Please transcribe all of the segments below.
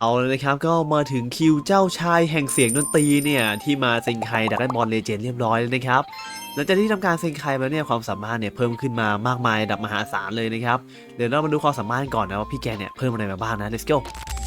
เอาเลยนะครับก็มาถึงคิวเจ้าชายแห่งเสียงดนตรีเนี่ยที่มาเซิงไคดักไดมอลเลเจนเรียบร้อยแล้วนะครับหลังจากที่ทำการเซิงไคมาเนี่ยความสามารถเนี่ยเพิ่มขึ้นมามากมายระดับมหาศาลเลยนะครับเดี๋ยวเรามาดูความสามารถก่อนนะว่าพี่แกเนี่ยเพิ่มอะไรมาบ้างนะ let's go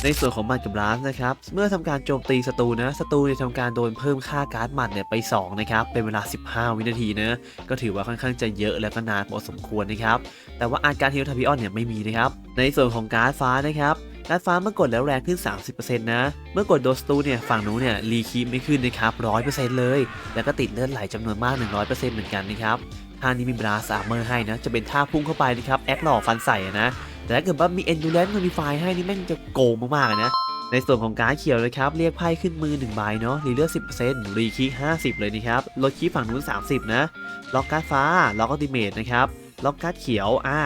ในส่วนของมัดกับร้านนะครับ เมื่อทำการโจมตีศัตรูนะศัตรูเนี่ยทำการโดนเพิ่มค่าการ์ดหมัดเนี่ยไป2นะครับเป็นเวลา 15 วินาทีนะก็ถือว่าค่อนข้างจะเยอะแล้วก็นานพอสมควรนะครับแต่ว่าอาการฮิลทาบิออนเนี่ยไม่มีนะครับในส่วนของการ์ดฟ้านะครับการ์ดฟ้าเมื่อกดแล้วแรงขึ้น 30%นะ เมื่อกดโดสตูเนี่ยฝั่งนู้นเนี่ยรีคีปไม่ขึ้นนะครับ 100%เลย แล้วก็ติดเลือดไหลจำนวนมาก 100%เหมือนกันนะครับ ท่านี้มีบราสอาร์เมอร์ให้นะ จะเป็นท่าพุ่งเข้าไปนะครับ แอคหล่อฟันใส่นะ แต่ถ้าเกิดว่ามี endurance modify ให้นี่แม่งจะโกงมากๆนะ ในส่วนของการเขียวนะครับ เรียกไพ่ขึ้นมือ1ใบเนาะ รีเลือด10%รีคี50 เลยนะครับ ลดคีฝั่งนู้น 30 นะ ล็อกการ์ดฟ้า ล็อกอัลติเมทนะครับ ล็อกการ์ดเขียว อ่า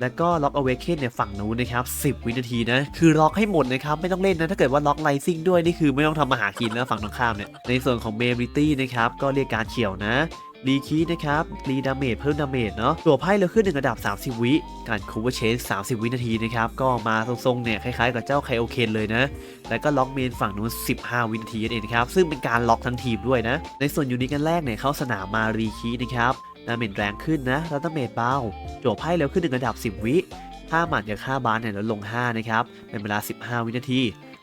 แล้วก็ล็อก Awaken เนี่ยฝั่งนู้นนะครับ10 วินาทีนะ คือล็อกให้หมดนะครับไม่ต้องเล่นนะถ้าเกิดว่าล็อกไลซิ่งด้วย นี่คือไม่ต้องทำมาหากินแล้วฝั่งตรงข้ามเนี่ย ในส่วนของเมบริตี้นะครับก็เรียกการเขียวนะ รีคีนะครับรีดาเมจเพิ่มดาเมจเนาะตัวไพ่เราขึ้นหนึ่งระดับ 30 วิ การคูเวอร์เชน30 วินาทีนะครับ ก็มาทรงๆเนี่ยคล้ายๆ กับเจ้าไคโอเคนเลยนะ แล้วก็ล็อกเมนฝั่งนู้น 15 วินาทีนั่นเองครับ ซึ่งเป็นการล็อกทั้งทีมด้วยนะ ในส่วนยูนิคกันแรกเนี่ยเข้าสนามมารีคีนะครับดาเมจแรงขึ้นนะแล้วดาเมจเบาโจบไพ่เร็วขึ้นหนึ่งระดับ 10 วิค่าหมัดกับค่าบาสเนี่ยลดลง 5 นะครับ เป็นเวลา 15 วินาที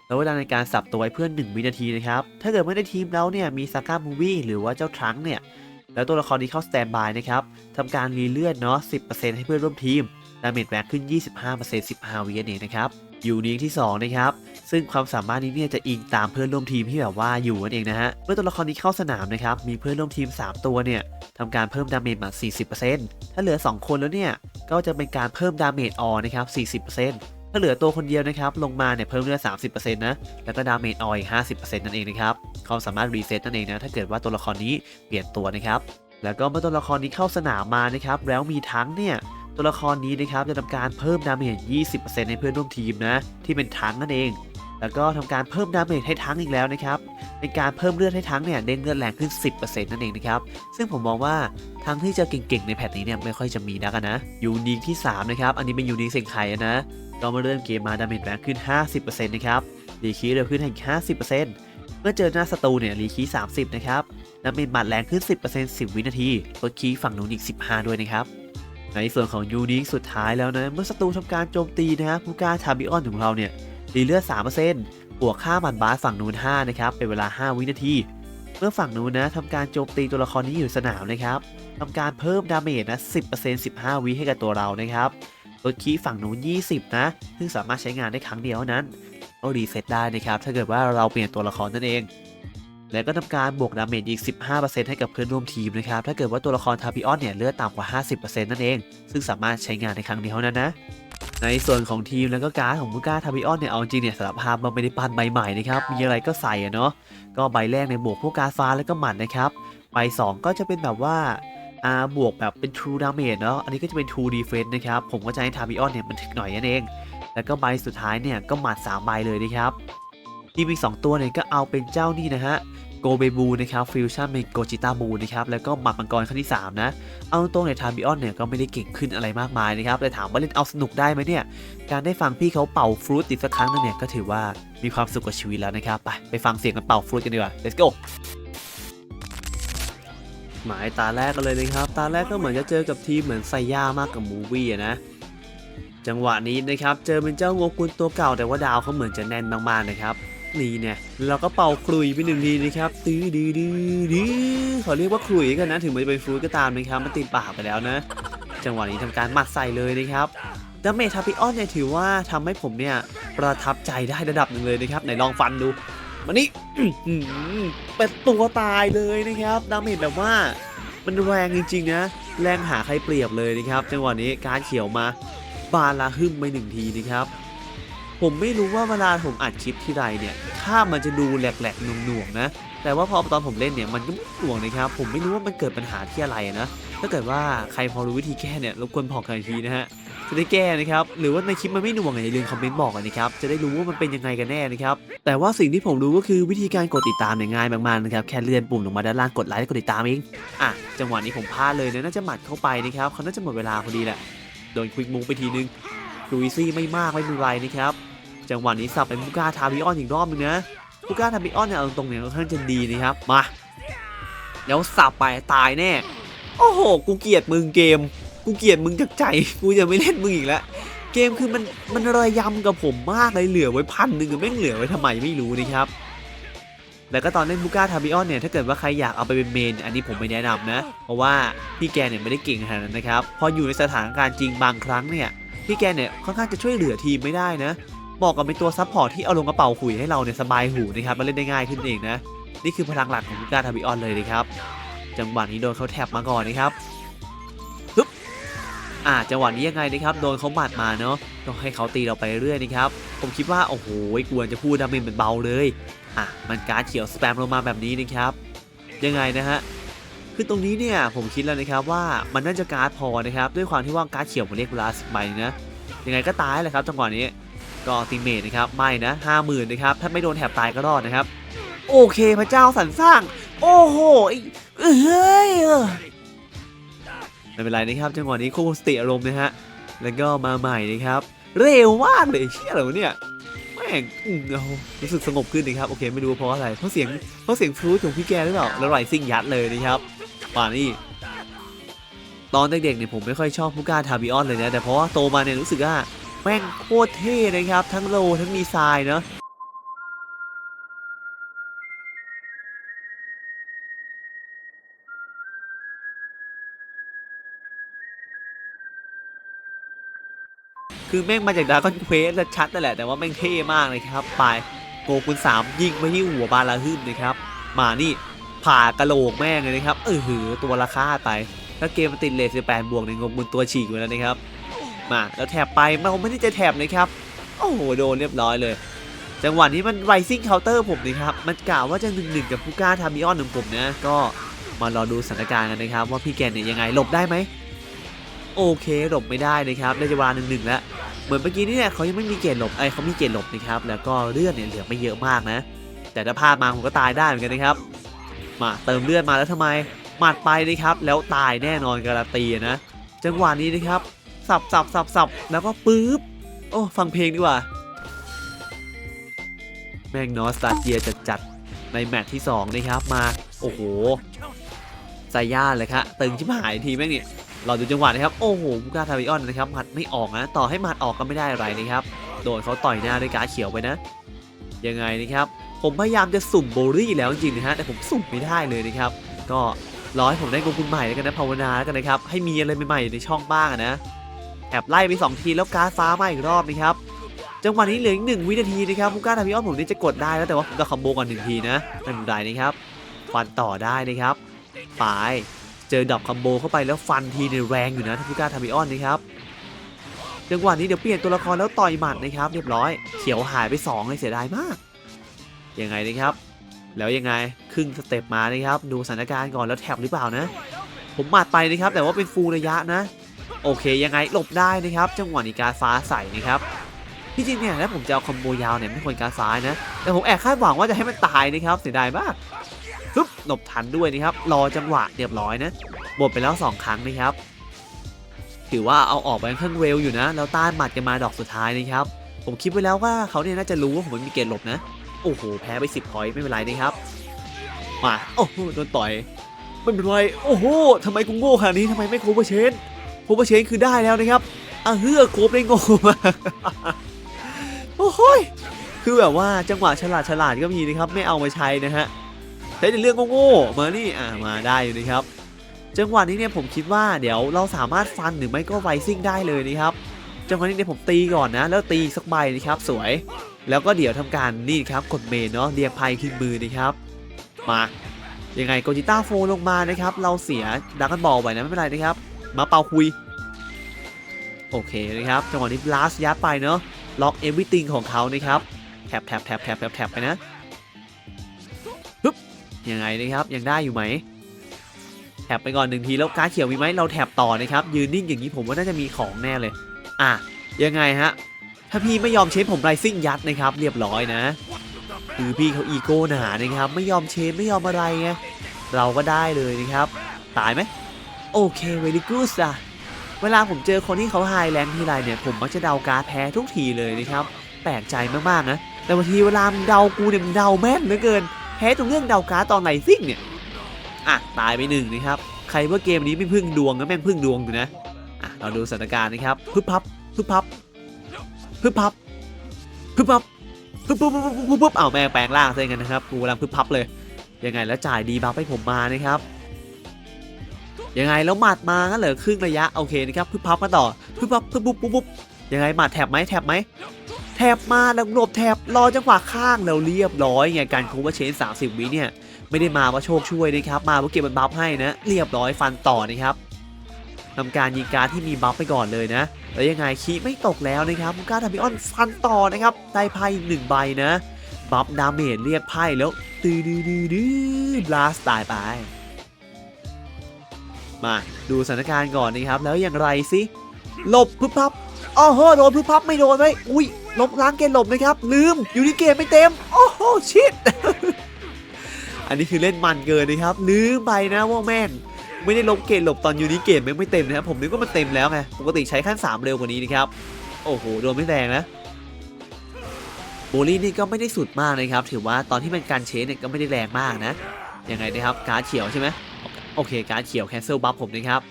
แล้วเวลาในการสับตัวไว้เพื่อน 1 วินาทีนะครับ ถ้าเกิดไม่ได้ทีมแล้วเนี่ยมีซาก้ามูวี่หรือว่าเจ้าทรังเนี่ย แล้วตัวละครนี้เข้าสแตนบายนะครับทำการรีเลือดเนาะ 10%ให้เพื่อนร่วมทีม ดาเมจแรงขึ้น 25% 15วินาทีนะครับ อยู่นิคที่ 2 นะครับ ซึ่งความสามารถนี้เนี่ยจะอิงตามเพื่อนร่วมทีมที่แบบว่าอยู่นั่นเองนะฮะ เมื่อตัวละครนี้เข้าสนามนะครับ มีเพื่อนร่วมทีม 3 ตัวเนี่ยทำการเพิ่มดาเมจมา 40%ถ้าเหลือ 2 คนแล้วเนี่ย ก็จะเป็นการเพิ่มดาเมจออนะครับ 40% ถ้าเหลือตัวคนเดียวนะครับ ลงมาเนี่ยเพิ่มเลือด 30%นะ แล้วก็ดาเมจออย50%นั่นเองนะครับเขาสามารถรีเซ็ตนั่นเองนะ ถ้าเกิดว่าตัวละครนี้เปลี่ยนตัวนะครับ แล้วก็เมื่อตัวละครนี้เข้าสนามมานะครับ แล้วมีทั้งเนี่ย ตัวละครนี้นะครับจะทำการเพิ่มดาเมจ 20%ให้เพื่อนร่วมทีมนะ ที่เป็นทั้งนั่นเอง แล้วก็ทำการเพิ่มดาเมจให้ทั้งอีกแล้วนะครับ เป็นการเพิ่มเลือดให้ทั้งเนี่ยเด้งเลือดแรงขึ้น 10%นั่นเองนะครับ ซึ่งผมมองว่าทั้งที่จะเก่งๆในแพทนี้เนี่ยไม่ค่อยจะมีนักนะ ยูนิคที่3นะครับ อันนี้เป็นยูนิคเซงไคนะ ก็มาเริ่มเกมมาดาเมจแรงขึ้น 50%นะครับรีคีเร็วขึ้นอีก50%เมื่อเจอหน้าศัตรูเนี่ยรีคี30 นะครับดาเมจบาดแรงขึ้น 10% 10 วินาทีลดคีฝั่งนู้นอีก 15 ด้วยนะครับ ในส่วนของยูนิคสุดท้ายแล้วนะ เมื่อศัตรูทำการโจมตีนะครับผู้กล้าทาบิออนของเราเนี่ยรีเลือด 3%บวกค่าหมันบาสฝั่งนู้น5นะครับเป็นเวลา 5 วินาทีเมื่อฝั่งนู้นนะทำการโจมตีตัวละครนี้อยู่สนามนะครับทำการเพิ่มดาเมจนะ 10% 15 วิให้กับตัวเรานะครับ ลดคีฝั่งนู้น 20 นะ ซึ่งสามารถใช้งานได้ครั้งเดียวนั้นก็รีเซ็ตได้นะครับ ถ้าเกิดว่าเราเปลี่ยนตัวละครนั่นเอง แล้วก็ทำการบวกดาเมจอีก 15%ให้กับเพื่อนร่วมทีมนะครับ ถ้าเกิดว่าตัวละครทาบิออนเนี่ยเลือดต่ำกว่า 50%นั่นเอง ซึ่งสามารถใช้งานในครั้งเดียวเท่านั้นนะในส่วนของทีมแล้วก็การ์ดของมูก้าทาบิออนเนี่ยเอาจริงเนี่ยสารภาพมันไม่ได้ปันใบใหม่นะครับมีอะไรก็ใส่อะเนาะก็ใบแรกในบวกพวกการฟ้าแล้วก็หมัดนะครับใบ2ก็จะเป็นแบบว่า อาบวกแบบเป็น True Damage เนาะอันนี้ก็จะเป็น True Defense นะครับ ผมก็จะให้ทาบิออนเนี่ยมันถึกหน่อยนั่นเอง แล้วก็ใบสุดท้ายเนี่ยก็หมัด3ใบเลยนะครับทีมอีก2ตัวเนี่ยก็เอาเป็นเจ้านี่นะฮะโกเบบูนะครับฟิวชั่นเป็นโกจิต้าบูนะครับแล้วก็หมัดมังกรขั้นที่ 3 นะ เอาตรงๆเนี่ยทาบิออนเนี่ยก็ไม่ได้เก่งขึ้นอะไรมากมายนะครับแต่ถามว่าเล่นเอาสนุกได้ไหมเนี่ย การได้ฟังพี่เขาเป่าฟรุตอีกสักครั้งนึงเนี่ยก็ถือว่ามีความสุขกับชีวิตแล้วนะครับ ไปไปฟังเสียงกันเป่าฟรุตกันดีกว่า let's go หมายตาแรกกันเลยนะครับ ตาแรกก็เหมือนจะเจอกับทีมเหมือนไซย่ามากกับมูวี่อะนะ จังหวะนี้นะครับ เจอเป็นเจ้าโงกุลตัวเก่าแต่ว่าดาวเขาเหมือนจะแน่นมากๆนะครับนี่เนี่ยเราก็เป่าคลุยไปหนึ่งทีนะครับตื้อดื้อดื้อดื้อเขาเรียกว่าคลุยกันนะถึงมันจะเป็นฟรุตก็ตามนะครับมันติดปากไปแล้วนะ จังหวะนี้ทำการหมัดใส่เลยนะครับดาเมจทาปิออนเนี่ยถือว่าทำให้ผมเนี่ยประทับใจได้ระดับหนึ่งเลยนะครับไหนลองฟันดู มานี่เป็นตัวตายเลยนะครับดาเมจแบบว่า มันแรงจริงๆนะ แรงหาใครเปรียบเลยนะครับจังหวะนี้การเขียวมาบาลาหึมไปหนึ่งทีนะครับ ผมไม่รู้ว่าเวลาผมอัดคลิปที่ไรเนี่ยถ้ามันจะดูแหลกๆหน่วงๆนะ แต่ว่าพอตอนผมเล่นเนี่ยมันก็ไม่หน่วงนะครับ ผมไม่รู้ว่ามันเกิดปัญหาที่อะไรนะถ้าเกิดว่าใครพอรู้วิธีแก้เนี่ยรบกวนบอกกันทีนะฮะ จะได้แก้นะครับหรือว่าในคลิปมันไม่หน่วงอย่าลืมคอมเมนต์บอกกันนะครับจะได้รู้ว่ามันเป็นยังไงกันแน่นะครับแต่ว่าสิ่งที่ผมรู้ก็คือวิธีการกดติดตามเนี่ยง่ายมากๆนะครับแค่เลื่อนปุ่มลงมาด้านล่างกดไลค์กดติดตามเองอะจังหวะนี้ผมพลาดเลยนะน่าจะหมัดเข้าไปนะครับเขาน่าจะหมดเวลาพอดีแหละโดนควิกมูฟไปทีนึงดูอีซี่ไม่มากไม่เป็นไรนะครับจังหวะนี้สับเป็นบูก้าทาบิออนอีกรอบนึงนะบูก้าทาบิออนเนี่ยเอาตรงเนี่ยค่อนข้างจะดีนะครับมาแล้วสับไปตายแน่โอ้โห กูเกลียดมึงเกม กูเกลียดมึงจากใจ กูจะไม่เล่นมึงอีกแล้ว เกมคือมันมันระยำกับผมมากเลยเหลือไว้พันหนึ่งอะแม่งเหลือไว้ทำไมไม่รู้นะครับ แล้วก็ตอนเล่นบูก้าทาบิออนเนี่ยถ้าเกิดว่าใครอยากเอาไปเป็นเมน อันนี้ผมไม่แนะนำนะ เพราะว่าพี่แกเนี่ยไม่ได้เก่งขนาดนั้นนะครับ พออยู่ในสถานการณ์จริงบางครั้งเนี่ยพี่แกเนี่ยค่อนข้างจะช่วยเหลือทีมไม่ได้นะเหมาะกับเป็นตัวซัพพอร์ตที่เอาลงกระเป๋าหุยให้เราเนี่ยสบายหูนะครับมาเล่นได้ง่ายขึ้นเองนะ นี่คือพลังหลักของบูก้าทาบิออนเลยนะครับจังหวะนี้โดนเขาแท็บมาก่อนนะครับ อ่าจังหวะนี้ยังไงนะครับโดนเขาหมัดมาเนาะต้องให้เขาตีเราไปเรื่อยนะครับผมคิดว่าโอ้โหกวนจะพูดดาเมจเป็นเบาเลยอะมันการ์ดเขียวสแปมลงมาแบบนี้นะครับยังไงนะฮะคือตรงนี้เนี่ยผมคิดแล้วนะครับว่ามันน่าจะการ์ดพอนะครับด้วยความที่ว่าการ์ดเขียวมันเรียกเวลาสิบใบนะยังไงก็ตายแหละครับจังหวะนี้ก็ติเมทนะครับไม่นะห้าหมื่นนะครับถ้าไม่โดนแถบตายก็รอดนะครับ โอเคพระเจ้าสรรสร้าง โอ้โหเอ้ยเออ ไม่เป็นไรนะครับจังหวะนี้ควบคุมสติอารมณ์นะฮะแล้วก็มาใหม่นะครับ เร็วมากเลยเชี่ยอะไรวะเนี่ยแม่งอืมเอารู้สึกสงบขึ้นนะครับโอเคไม่รู้เพราะอะไรเพราะเสียงเพราะเสียงฟลูของพี่แกหรือเปล่าแล้วไรซิ่งยัดเลยนะครับป่านี่ตอนเด็กๆเนี่ยผมไม่ค่อยชอบผู้กล้าทาบิออนเลยนะแต่เพราะว่าโตมาเนี่ยรู้สึกว่าแม่งโคตรเท่นะครับ ทั้งโลทั้งดีไซน์เนาะ คือแม่งมาจากดาร์กอนเควสชัดนั่นแหละแต่ว่าแม่งเท่มากเลยครับไปโกคุณสามยิงไปที่หัวบาลาฮึมนะครับ มานี่ผ่ากระโหลกแม่งเลยนะครับเออหือตัวราคาไปถ้าเกมมันติดเลสแปดบวกในยงงบุญตัวฉีกอยู่แล้วนะครับ มาแล้วแถบไปเราไม่ได้จะแถบเลยครับ โอ้โหโดนเรียบร้อยเลย จังหวะนี้มันไรซิ่งเคาน์เตอร์ผมนะครับ มันกล่าวว่าจะหนึ่งหนึ่งกับผู้กล้าทามิออนของผมนะ ก็มารอดูสถานการณ์กันนะครับ ว่าพี่แกนเนี่ยยังไงหลบได้ไหม โอเคหลบไม่ได้นะครับได้จะวาหนึ่งหนึ่งแล้วเหมือนเมื่อกี้นี่เนี่ยเขายังไม่มีเกณฑ์หลบไอ้เขามีเกณฑ์หลบนะครับแล้วก็เลือดเนี่ยเหลือไม่เยอะมากนะ แต่ถ้าพลาดมาผมก็ตายได้เหมือนกันนะครับ มาเติมเลือดมาแล้วทำไมหมัดไปนะครับ แล้วตายแน่นอนการันตีนะจังหวะนี้นะครับสับสับสับสับแล้วก็ปื๊บโอ้ฟังเพลงดีกว่า แม่งนอสตาเจียจัดจัดในแมตช์ที่ 2 นะครับมา โอ้โหใจย่าเลยครับตึงชิบหายทีแม่งเนี่ย เราดูจังหวะนะครับ โอ้โหบุกาทาวิออนนะครับหมัดไม่ออกนะต่อให้หมัดออกก็ไม่ได้อะไรนะครับโดนเขาต่อยหน้าด้วยการเขียวไปนะยังไงนะครับ ผมพยายามจะสุ่มโบรี่แล้วจริงนะฮะแต่ผมสุ่มไม่ได้เลยนะครับ ก็รอให้ผมได้โกคุณใหม่แล้วกันนะภาวนาแล้วกันนะครับให้มีอะไรใหม่ๆในช่องบ้างนะแอบไล่ไปสองทีแล้วการฟ้ามาอีกรอบนะครับจังหวะนี้เหลืออีกหนึ่งวินาทีนะครับบุกาทาวิออนผมนี่จะกดได้แล้วแต่ว่าผมจะคอมโบก่อนหนึ่งทีนะไม่เป็นไรนะครับฟันต่อได้นะครับไป เจอดอกคอมโบเข้าไปแล้วฟันทีเนี่ยแรงอยู่นะทัพพิก้าทามิออนนะครับจังหวะนี้เดี๋ยวเปลี่ยนตัวละครแล้วต่อยหมัดนะครับ เรียบร้อย เขียวหายไป2เลยเสียดายมากยังไงนะครับ แล้วยังไงครึ่งสเต็ปมานะครับ ดูสถานการณ์ก่อนแล้วแท็บหรือเปล่านะ ผมหมัดไปนะครับ แต่ว่าเป็นฟูลระยะนะ โอเคยังไงหลบได้นะครับ จังหวะนี้การฟ้าใส่นะครับที่จริงเนี่ยถ้าผมจะเอาคอมโบยาวเนี่ยไม่ควรการฟ้ายนะ แต่ผมแอบคาดหวังว่าจะให้มันตายนะครับเสียดายมาก ปึ๊บหลบทันด้วยนะครับ รอจังหวะเรียบร้อยนะหมดไปแล้ว 2 ครั้งนะครับ ถือว่าเอาออกไปค่อนข้างเร็วอยู่นะ แล้วต้านหมัดกันมาดอกสุดท้ายนะครับ ผมคิดไว้แล้วว่าเขาเนี่ยน่าจะรู้ว่าผมมีเกณฑ์หลบนะ โอ้โห แพ้ไป 10พอยต์ไม่เป็นไรนะครับ มา โอ้โห โดนต่อยไม่เป็นไร โอ้โหทำไมกูโง่ขนาดนี้ทำไมไม่โคเวอร์เชนโคเวอร์เชนคือได้แล้วนะครับอะเฮือโคบได้โง่มาโอ้โหยคือแบบว่าจังหวะฉลาดฉลาดก็มีนะครับ ไม่เอามาใช้นะฮะ ใช้ในเรื่องโง่ๆมานี่อ่ามาได้อยู่นะครับจังหวะนี้เนี่ยผมคิดว่าเดี๋ยวเราสามารถฟันหรือไม่ก็ไวซิ่งได้เลยนะครับจังหวะนี้เนี่ยผมตีก่อนนะ แล้วตีสักใบนะครับสวย แล้วก็เดี๋ยวทำการนี่ครับกดเมนเนาะเรียงไพ่ขึ้นมือนะครับมายังไงโกจิต้าโฟลงมานะครับ เราเสียดักกันบอลไปนะไม่เป็นไรนะครับ มาเป่าคุย โอเคนะครับ จังหวะนี้บลัสยัดไปเนาะล็อกเอวิติงของเขานะครับแทบแท็บแท็บแท็บแท็บแท็บไปนะ ยังไงนะครับยังได้อยู่ไหมแท็บไปก่อนหนึ่งทีแล้วการ์ดเขียวมีไหมเราแท็บต่อนะครับยืนนิ่งอย่างนี้ผมว่าน่าจะมีของแน่เลย อะยังไงฮะถ้าพี่ไม่ยอมเชฟผมไรซิ่งยัดนะครับเรียบร้อยนะคือพี่เขาอีโก้หนานะครับไม่ยอมเชฟไม่ยอมอะไรไงเราก็ได้เลยนะครับ ตายไหมโอเคเวลิกูสอะเวลาผมเจอคนที่เขาไฮแรงทีไรเนี่ยผมมักจะเดาการแพ้ทุกทีเลยนะครับ แปลกใจมากๆนะแต่บางทีเวลามึงเดากูเนี่ยมึงเดาแม่นเหลือเกิน พ้ตรงเรื่องเดาการ์ดตอนไหนซิ่งเนี่ย อะ ตายไปหนึ่งนะครับ ใครว่าเกมนี้ไม่พึ่งดวงก็แม่งพึ่งดวงอยู่นะ อะ เราดูสถานการณ์นะครับ พึบพับ พึบพับ พึบพับ พึบพับ พึบพึบพึบพึบพึบพึบอ้าแม่งแปลงร่างซะอย่างนั้นนะครับ กูกำลังพึบพับเลย ยังไงแล้วจ่ายดีบัฟให้ผมมานะครับ ยังไงแล้วหมัดมางั้นเหรอครึ่งระยะ โอเคนะครับ พึบพับมาต่อ พึบพับ พึบปุ๊บปุ๊บปุ๊บยังไงหมัดแถบไหมแถบไหม แถบมาแล้วหลบแถบรอจังหวะข้างแล้วเรียบร้อยไงการคูเวอร์เชน30 วิเนี่ยไม่ได้มาว่าโชคช่วยนะครับมาเพราะเก็บมันบัฟให้นะ เรียบร้อยฟันต่อนะครับทำการยิงการที่มีบัฟไปก่อนเลยนะแล้วยังไงคีไม่ตกแล้วนะครับมุก้าทาบิออนฟันต่อนะครับได้ไพ่หนึ่งใบนะบัฟดาเมจเรียกไพ่แล้วตือดือดือดือบลาสตายไป มาดูสถานการณ์ก่อนนะครับแล้วอย่างไรสิหลบพึบพับ อ้โหโดนพึบพับไม่โดนไว้ยอุ้ยลบล้างเกณฑ์หลบนะครับ ลืมอยู่ที่เกมไม่เต็ม โอ้โหชิดอันนี้คือเล่นมันเกินนะครับ ลืมไปนะว่าแม่นไม่ได้ลบเกณฑ์หลบตอนยูนิเกมไม่เต็มนะครับผมนึกว่ามันเต็มแล้วไงปกติใช้ขั้น 3 เร็วกว่านี้นะครับ โอ้โหโดนไม่แรงนะโบลี่นี่ก็ไม่ได้สุดมากนะครับ ถือว่าตอนที่เป็นการเชนเนี่ยก็ไม่ได้แรงมากนะยังไงนะครับการดเขียวใช่ไหมโอเคการดเขียวแคนเซิลบัฟผมนะครับ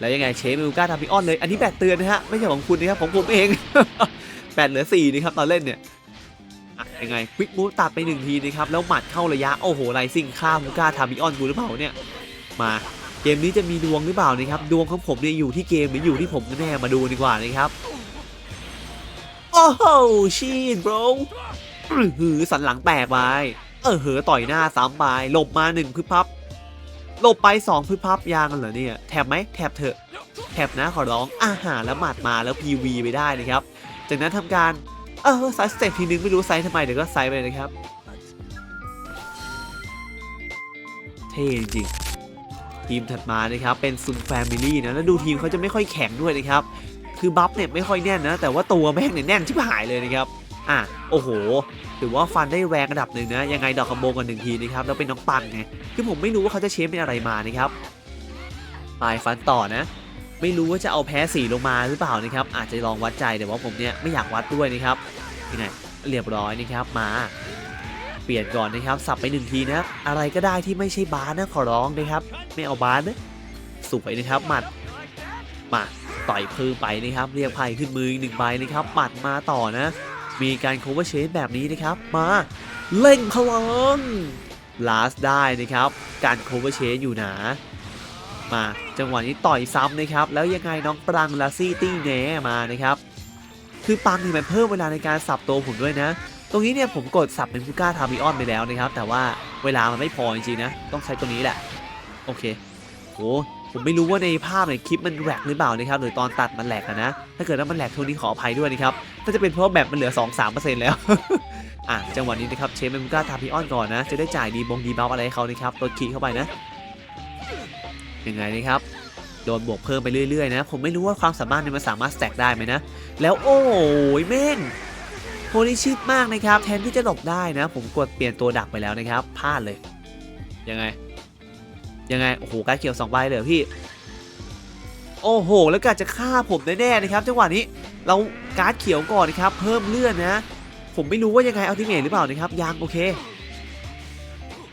แล้วยังไงเชฟเมลูก้าทำพิออนเลย อันนี้แบตเตือนนะฮะ ไม่ใช่ของคุณนะครับของผมเอง แบตเหลือ4นะครับตอนเล่นเนี่ยยังไงควิกมูฟตัดไปหนึ่งทีนะครับ แล้วหมัดเข้าระยะ โอ้โหไรซิ่งฆ่ามูก้าทำพิออนกูหรือเปล่าเนี่ย มาเกมนี้จะมีดวงหรือเปล่านะครับ ดวงของผมเนี่ยอยู่ที่เกมหรืออยู่ที่ผมกันแน่มาดูดีกว่านะครับโอ้โหชีน bro หือสันหลังแตกไปเออเหอต่อยหน้าซ้ำไปหลบมาหนึ่งพึบพับ หลบไปสองพึบพับยางกันเหรอเนี่ยแถบไหมแถบเถอะแถบนะขอร้องอาหารแล้วหมัดมาแล้ว PV ไปได้นะครับจากนั้นทำการเออไซส์สเต็ปทีนึงไม่รู้ไซส์ทำไมเดี๋ยวก็ไซส์ไปนะครับ เท่จริงทีมถัดมานะครับเป็นซุนแฟมิลี่นะแล้วดูทีมเขาจะไม่ค่อยแข็งด้วยนะครับ คือบัฟเนี่ยไม่ค่อยแน่นนะแต่ว่าตัวแม่งเนี่ยแน่นชิบหายเลยนะครับ อะโอ้โหถือว่าฟันได้แรงระดับหนึ่งนะยังไงดอกคอมโบกันหนึ่งทีนะครับแล้วเป็นน้องปันไงคือผมไม่รู้ว่าเขาจะเชฟเป็นอะไรมานะครับไปฟันต่อนะ ไม่รู้ว่าจะเอาแพ้สีลงมาหรือเปล่านะครับ อาจจะลองวัดใจแต่ว่าผมเนี่ยไม่อยากวัดด้วยนะครับยังไงเรียบร้อยนะครับมา เปลี่ยนก่อนนะครับสับไปหนึ่งทีนะอะไรก็ได้ที่ไม่ใช่บาสนะขอร้องนะครับไม่เอาบาสนะสวยนะครับหมัดมาต่อยพือไปนะครับ เรียกไพ่ขึ้นมืออีกหนึ่งใบนะครับหมัดมาต่อนะ มีการ cover chase แบบนี้นะครับ มาเล่งพลัง last ได้นะครับ การ cover chase อยู่หนามาจังหวะนี้ต่อยซ้ำนะครับ แล้วยังไงน้องปรังลาซี่ตี้แหนมานะครับ คือปังนี่มันเพิ่มเวลาในการสับตัวผมด้วยนะ ตรงนี้เนี่ยผมกดสับเป็นฟูก้าทามิออนไปแล้วนะครับ แต่ว่าเวลามันไม่พอจริงๆนะ ต้องใช้ตัวนี้แหละ โอเคโห ผมไม่รู้ว่าในภาพในคลิปมันแหลกหรือเปล่านะครับหรือตอนตัดมันแหลกนะ ถ้าเกิดว่ามันแหลกทุกนี้ขออภัยด้วยนะครับน่าจะเป็นเพราะแบบมันเหลือ 2-3%แล้วอะจังหวะนี้นะครับเชฟเมมูก้าทามิออนก่อนนะ จะได้จ่ายดีบงดีบัฟอะไรให้เขานะครับลดคีย์เข้าไปนะยังไงนะครับโดนบวกเพิ่มไปเรื่อยๆนะ ผมไม่รู้ว่าความสามารถเนี่ยมันสามารถแตกได้ไหมนะ แล้วโอ้ยแม่งโฮลิชิตมากนะครับ แทนที่จะหลบได้นะ ผมกดเปลี่ยนตัวดักไปแล้วนะครับพลาดเลยยังไง ยังไง โอ้โหการเขียวสองใบเลยพี่ โอ้โห แล้วกาจะฆ่าผมแน่ๆนะครับ จังหวะนี้เราการ์ดเขียวก่อนนะครับ เพิ่มเลือดนะ ผมไม่รู้ว่ายังไงเอาทิเมทหรือเปล่านะครับยังโอเค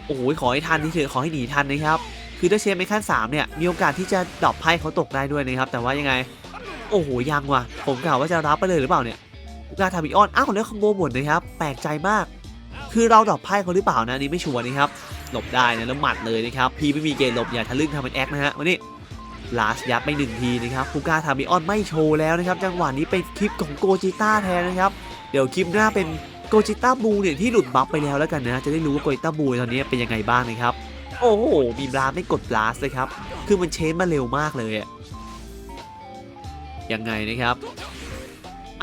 โอ้โหขอให้ทันที่เถอะขอให้หนีทันนะครับ คือถ้าเชฟในขั้น3เนี่ยมีโอกาสที่จะดรอปไพ่เขาตกได้ด้วยนะครับ แต่ว่ายังไง โอ้โหยังว่ะ ผมกล่าวว่าจะรับไปเลยหรือเปล่าเนี่ยกาทาบิออนอ้าวแล้วคอมโบหมดนะครับ แปลกใจมาก คือเราดรอปไพ่เขาหรือเปล่านะนนี้ไม่ชัวร์นะครับ หลบได้นะแล้วหมัดเลยนะครับพี่ไม่มีเกณฑ์หลบอย่าทะลึ่งทำเป็นแอคนะฮะวันนี้ลาสยัดไปหนึ่งทีนะครับฟูกาทาบิออนไม่โชว์แล้วนะครับจังหวะนี้เป็นคลิปของโกจิต้าแทนนะครับเดี๋ยวคลิปหน้าเป็นโกจิต้าบูเนี่ยที่หลุดบัฟไปแล้วแล้วกันนะจะได้รู้ว่าโกจิต้าบูตอนนี้เป็นยังไงบ้างนะครับโอ้โหมีบลาไม่กดบลาสเลยครับคือมันเชนมาเร็วมากเลยอะยังไงนะครับ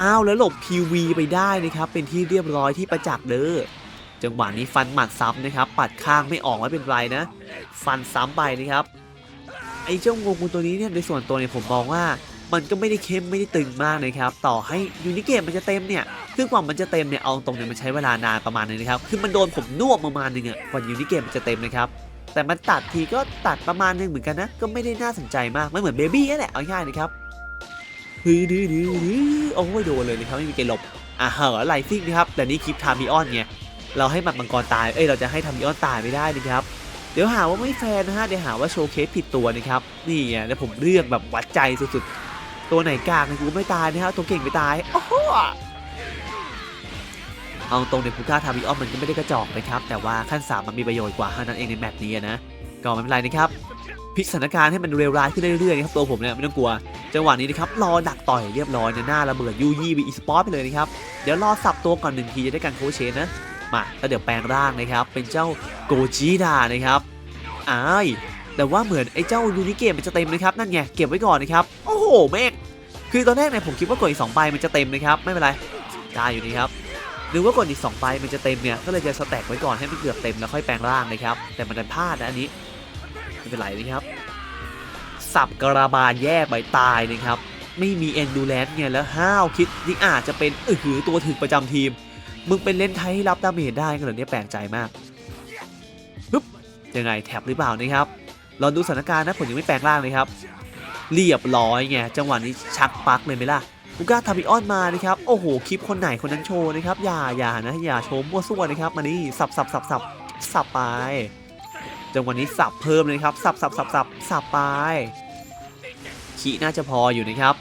อ้าวแล้วหลบ PV ไปได้นะครับเป็นที่เรียบร้อยที่ประจักษ์เด้อ จังหวะนี้ฟันหมัดซ้ำนะครับ ปัดข้างไม่ออกไม่เป็นไรนะ ฟันซ้ำไปนะครับไอ้เจ้างูงูตัวนี้เนี่ยในส่วนตัวเนี่ยผมมองว่ามันก็ไม่ได้เข้มไม่ได้ตึงมากนะครับ ต่อให้ยูนิเกมมันจะเต็มเนี่ยซึ่งกว่ามันจะเต็มเนี่ยเอาตรงเนี่ยมันใช้เวลานานประมาณนึงนะครับคือมันโดนผมนวบประมาณนึงอะกว่ายูนิเกมมันจะเต็มนะครับแต่มันตัดทีก็ตัดประมาณนึงเหมือนกันนะก็ไม่ได้น่าสนใจมากไม่เหมือนเบบี้นั่นแหละเอาง่ายนะครับฮือดื้อดื้อดื้อโอ้ยโดนเลยนะครับไม่มีเกณฑ์หลบอ่าเหอะไลซิ่งนะครับแต่นี่คลิปทามิออนไง เราให้หมัดมังกรตาย เอ้ย เราจะให้ทามิออนตายไม่ได้นะครับ เดี๋ยวหาว่าไม่แฟร์นะฮะ เดี๋ยวหาว่าโชว์เคสผิดตัวนะครับ นี่ไงแล้วผมเลือกแบบวัดใจสุดๆ ตัวไหนกากเนี่ยกูไม่ตายนะครับตัวเก่งไม่ตาย โอ้โหเอาตรงในพูก้าทามิออนมันก็ไม่ได้กระจอกนะครับ แต่ว่าขั้นสามมันมีประโยชน์กว่าเท่านั้นเองในแมปนี้นะ ก็ไม่เป็นไรนะครับพลิกสถานการณ์ให้มันเร็วร้ายขึ้นเรื่อยๆนะครับตัวผมเนี่ยไม่ต้องกลัว จังหวะนี้นะครับรอดักต่อยเรียบร้อยเนี่ยหน้าระเบิดยูยี่วีอีสปอร์ตไปเลยนะครับ เดี๋ยวรอสับตัวก่อนหนึ่งทีจะได้การโคเชนนะ มาแล้วเดี๋ยวแปลงร่างนะครับเป็นเจ้าโกจิดานะครับอ้ายแต่ว่าเหมือนไอ้เจ้ายูนิเกมมันจะเต็มนะครับนั่นไงเก็บไว้ก่อนนะครับโอ้โหเมฆคือตอนแรกเนี่ยผมคิดว่ากดอีก2ใบมันจะเต็มนะครับไม่เป็นไรได้อยู่นี่ครับหรือว่ากดอีก2ใบมันจะเต็มเนี่ยก็เลยจะสแต็กไว้ก่อนให้มันเกือบเต็มแล้วค่อยแปลงร่างนะครับแต่มันดันพลาดนะอันนี้ไม่เป็นไรนะครับสับกระบาลแยกใบตายนะครับไม่มีเอนดูแลนไงแล้วห้าวคิดนี่อาจจะเป็นเออหือตัวถึกประจำทีม มึงเป็นเลนไทยที่รับดาเมจได้กันเหรอเนี่ยแปลกใจมากปึ๊บยังไงแท็บหรือเปล่านะครับลองดูสถานการณ์นะผมยังไม่แปลงร่างเลยครับ เรียบร้อยไงจังหวะนี้ชักปักเลยไหมล่ะกูกล้าทำอีออนมานะครับโอ้โหคลิปคนไหนคนนั้นโชว์นะครับอย่าอย่านะอย่าโชว์มั่วซั่วนะครับมานี่สับสับสับสับสับไปจังหวะนี้สับเพิ่มเลยครับสับสับสับสับสับไปขีน่าจะพออยู่นะครับ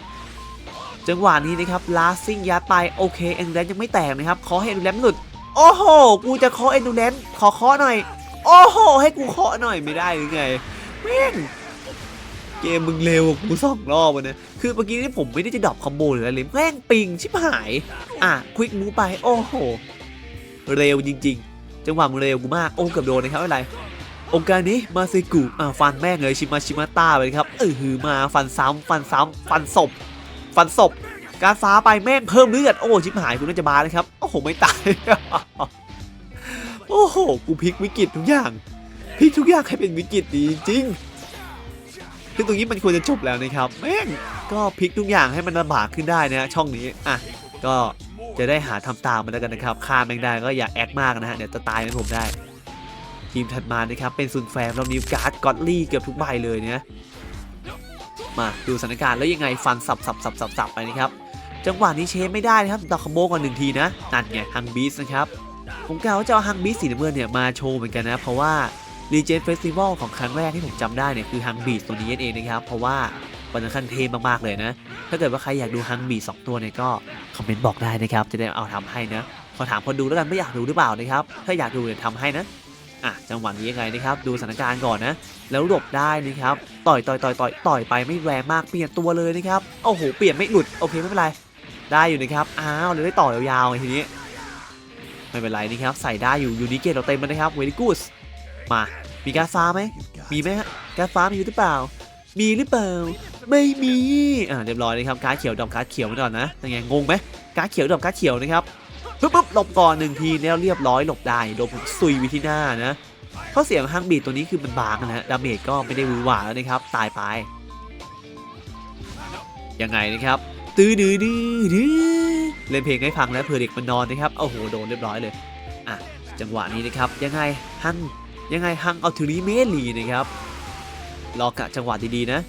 จังหวะนี้นะครับลาซิ่งยัดไปโอเคเอ็นดูแลนยังไม่แตกนะครับขอให้เอ็นดูแลนหลุดโอ้โหกูจะเคาะเอ็นดูแลนขอเคาะหน่อย โอ้โห ให้กูเคาะหน่อยไม่ได้หรือไงแม่งเกมมึงเร็วกูสองรอบวะเนี่ยคือเมื่อกี้นี่ผมไม่ได้จะดรอปคอมโบหรืออะไรเลยแม่งปิงชิบหาย อะควิกมูไปโอ้โห เร็วจริง ๆ จังหวะมึงเร็วกูมากโอ้เกือบโดนนะครับไม่เป็นไรองค์การนี้มาเซกุอ่าฟันแม่งเลยชิมาชิมาต้าไปครับเออหือมาฟันซ้ำฟันซ้ำฟันศพ ฟันศพ การฟ้าไปแม่งเพิ่มเลือด โอ้ชิบหายกูน่าจะบาเลยครับ โอ้โหไม่ตาย โอ้โห กูพลิกวิกฤตทุกอย่าง พลิกทุกอย่างให้เป็นวิกฤตดีจริงคือตรงนี้มันควรจะจบแล้วนะครับ แม่งก็พลิกทุกอย่างให้มันลำบากขึ้นได้นะช่องนี้ อะ ก็จะได้หาทำตามมันแล้วกันนะครับฆ่าแม่งได้ก็อย่าแอคมากนะฮะ เดี๋ยวจะตายในผมได้ ทีมถัดมานะครับ เป็นซุนแฟมเรามีการ์ดก็อดลี่เกือบทุกใบเลยเนี่ย มาดูสถานการณ์แล้วยังไงฟันสับสับสับสับสับไปนะครับ จังหวะนี้เชฟไม่ได้นะครับดอกคอมโบก่อนหนึ่งทีนะนั่นไงฮังบีสนะครับผมกล่าวว่าจะเอาฮังบีสสีน้ำเงินเนี่ยมาโชว์เหมือนกันนะ เพราะว่ารีเจนเฟสติวัลของครั้งแรกที่ผมจำได้เนี่ยคือฮังบีสตัวนี้เองนะครับ เพราะว่าวันนั้นขั้นเทมากๆเลยนะ ถ้าเกิดว่าใครอยากดูฮังบีสองตัวเนี่ยก็คอมเมนต์บอกได้นะครับจะได้เอาทำให้นะขอถามคนดูแล้วกันไม่อยากดูหรือเปล่านะครับถ้าอยากดูเนี่ยทำให้นะ อะจังหวะนี้ยังไงนะครับ ดูสถานการณ์ก่อนนะ แล้วหลบได้นะครับต่อยต่อยต่อยต่อยต่อยไปไม่แรงมากเปลี่ยนตัวเลยนะครับโอ้โหเปลี่ยนไม่หลุดโอเคไม่เป็นไรได้อยู่นะครับอ้าวเดี๋ยวได้ต่อยาวๆไงทีนี้ไม่เป็นไรนะครับใส่ได้อยู่ยูนิเกตเราเต็มแล้วนะครับเวลิกูสมามีการดฟ้าไหมมีไหมฮะการดฟ้ามีอยู่หรือเปล่า มีหรือเปล่า ไม่มีอ่าเรียบร้อยนะครับการดเขียวดอกการดเขียวไว้ก่อนนะยังไงงงไหมการดเขียวดอกการดเขียวนะครับ ปึ๊บปึ๊บหลบก่อนหนึ่งทีแล้วเรียบร้อยหลบได้โดนซุยวิที่หน้านะเพราะเสียงฮังบีดตัวนี้คือมันบางนะฮะดาเมจก็ไม่ได้วือหวาแล้วนะครับ ตายไปยังไงนะครับ ตื้อดื้อดื้อเล่นเพลงให้ฟังแล้วเผื่อเด็กมันนอนนะครับโอ้โหโดนเรียบร้อยเลยอะจังหวะนี้นะครับ ยังไงฮังยังไงฮังเอาถึงนี้เมลีนะครับรอกะจังหวะดีๆนะ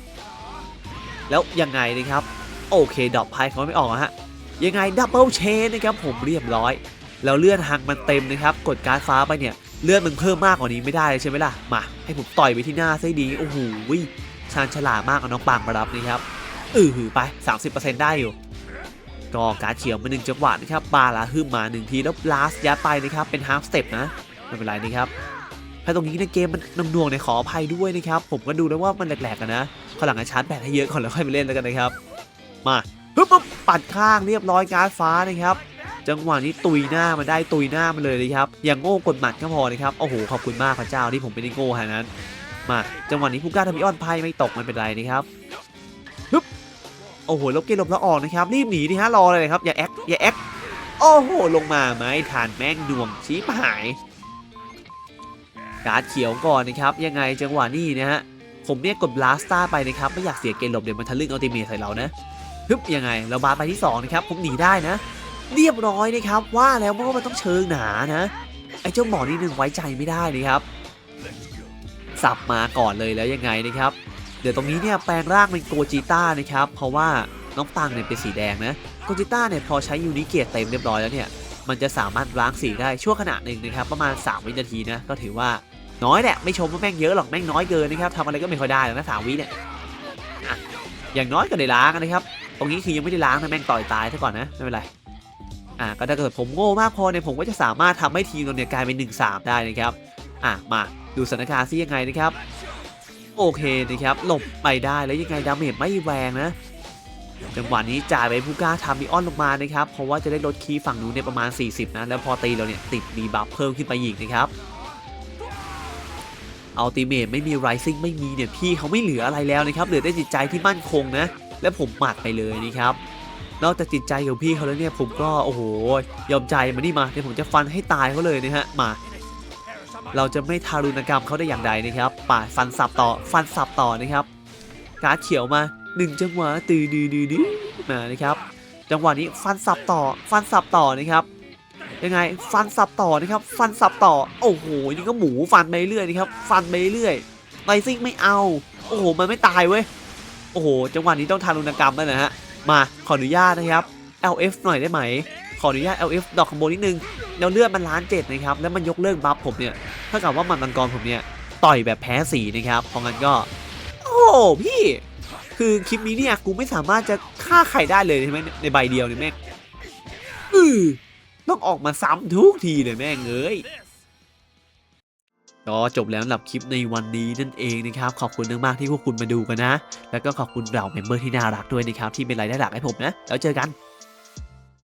แล้วยังไงนะครับ โอเคดอกไพ่เขาไม่ออกอะฮะ ยังไงดับเบิลเชนนะครับผมเรียบร้อย แล้วเลื่อนหังมันเต็มนะครับ กดการ์ดฟ้าไปเนี่ยเลื่อนมันเพิ่มมากกว่านี้ไม่ได้ใช่ไหมล่ะ มา ให้ผมต่อยไปที่หน้าซะดีโอ้โหวิชาญฉลาดมากเอาน้องปังมารับนะครับเออหือไป 30%ได้อยู่ก็การเขียวมาหนึ่งจังหวะนะครับบาลาฮึมมาหนึ่งทีแล้วลาสยัดไปนะครับเป็นฮาร์ฟสเต็ปนะไม่เป็นไรนะครับถ้าตรงนี้ในเกมมันนำดวงในขออภัยด้วยนะครับ ผมก็ดูแล้วว่ามันแหลกๆกันนะขอหลังจะชาร์จแบตให้เยอะก่อนแล้วค่อยมาเล่นแล้วกันนะครับ มา ฮึบปึ๊บปัดข้างเรียบร้อยการ์ดฟ้านะครับจังหวะนี้ตุยหน้ามันได้ตุยหน้ามันเลยนะครับอย่างโง่กดหมัดก็พอนะครับโอ้โหขอบคุณมากพระเจ้าที่ผมไม่ได้โง่ขนาดนั้น มาจังหวะนี้ผู้กล้าทำมิออนไพ่ไม่ตกไม่เป็นไรนะครับฮึบโอ้โหลบเกลบแล้วออกนะครับรีบหนีดิฮะรอเลยครับอย่าแอคอย่าแอคโอ้โหลงมาไหมทานแม่งดวงชี้หายการ์ดเขียวก่อนนะครับยังไงจังหวะนี้นะฮะผมเนี่ยกดบลาสตาไปนะครับไม่อยากเสียเกลบเดี๋ยวมันทะลึ่งอัลติเมทใส่เรานะ ฮึบยังไงเราบาสไปที่2นะครับผมหนีได้นะ เรียบร้อยนะครับว่าแล้วว่ามันต้องเชิงหนานะไอ้เจ้าหมอนี่หนึ่งไว้ใจไม่ได้นะครับสับมาก่อนเลยแล้วยังไงนะครับ เดี๋ยวตรงนี้เนี่ยแปลงร่างเป็นโกจิต้านะครับเพราะว่าน้องตังเนี่ยเป็นสีแดงนะโกจิต้าเนี่ยพอใช้ยูนิเกียเต็มเรียบร้อยแล้วเนี่ยมันจะสามารถล้างสีได้ชั่วขณะหนึ่งนะครับประมาณ 3 วินาทีนะก็ถือว่าน้อยแหละไม่ชมว่าแม่งเยอะหรอกแม่งน้อยเกินนะครับทำอะไรก็ไม่ค่อยได้แล้วนะสามวิเนี่ยอย่างน้อยก็ได้ล้างนะครับ ตรงนี้คือยังไม่ได้ล้างนะแม่งต่อยตายซะก่อนนะไม่เป็นไรอะก็ถ้าเกิดผมโง่มากพอเนี่ยผมก็จะสามารถทำให้ทีมเราเนี่ยกลายเป็น1นสามได้นะครับอะมาดูสถานการณ์ซิยังไงนะครับ โอเคนะครับหลบไปได้แล้วยังไงดาเมจไม่แรงนะจังหวะนี้จ่ายไปผู้กล้าทำมีออนลงมานะครับเพราะว่าจะได้ลดคีย์ฝั่งนู้นเนี่ยประมาณ 40 นะแล้วพอตีเราเนี่ยติดมีบัฟเพิ่มขึ้นไปอีกนะครับอัลติเมทไม่มีไรซิ่งไม่มีเนี่ยพี่เขาไม่เหลืออะไรแล้วนะครับเหลือแต่จิตใจที่มั่นคงนะ และผมหมัดไปเลยนะครับนอกจากจิตใจของพี่เขาแล้วเนี่ยผมก็โอ้โหยอมใจมานี่มาเดี๋ยวผมจะฟันให้ตายเขาเลยนะฮะมาเราจะไม่ทารุณกรรมเขาได้อย่างใดนะครับป่าฟันสับต่อฟันสับต่อนะครับการเขียวมาหนึ่งจังหวะตือดือดือดือมานะครับจังหวะนี้ฟันสับต่อฟันสับต่อนะครับยังไงฟันสับต่อนะครับฟันสับต่อโอ้โหนี่ก็หมูฟันไปเรื่อยนะครับฟันไปเรื่อยไลซิ่งไม่เอา โอ้โหมันไม่ตายเว้ย โอ้โห จังหวะนี้ต้องทารุณกรรมแล้วนะฮะ มาขออนุญาตนะครับ LF หน่อยได้ไหม ขออนุญาต LF ดอกคอมโบนิดนึง แล้วเลือดมันล้านเจ็ดนะครับ แล้วมันยกเลิกบัฟผมเนี่ยถ้ากับว่ามันมังกรผมเนี่ยต่อยแบบแพ้สีนะครับ เพราะงั้นก็ โอ้โพี่ คือคลิปนี้เนี่ยกูไม่สามารถจะฆ่าใครได้เลยใช่ไหมในใบเดียวเนี่ยแม่งอือต้องออกมาซ้ำทุกทีเลยแม่งเอ้ย ก็จบแล้วสำหรับคลิปในวันนี้นั่นเองนะครับ ขอบคุณมากๆที่พวกคุณมาดูกันนะ แล้วก็ขอบคุณเหล่าเมมเบอร์ที่น่ารักด้วยนะครับ ที่เป็นรายได้หลักให้ผมนะ แล้วเจอกัน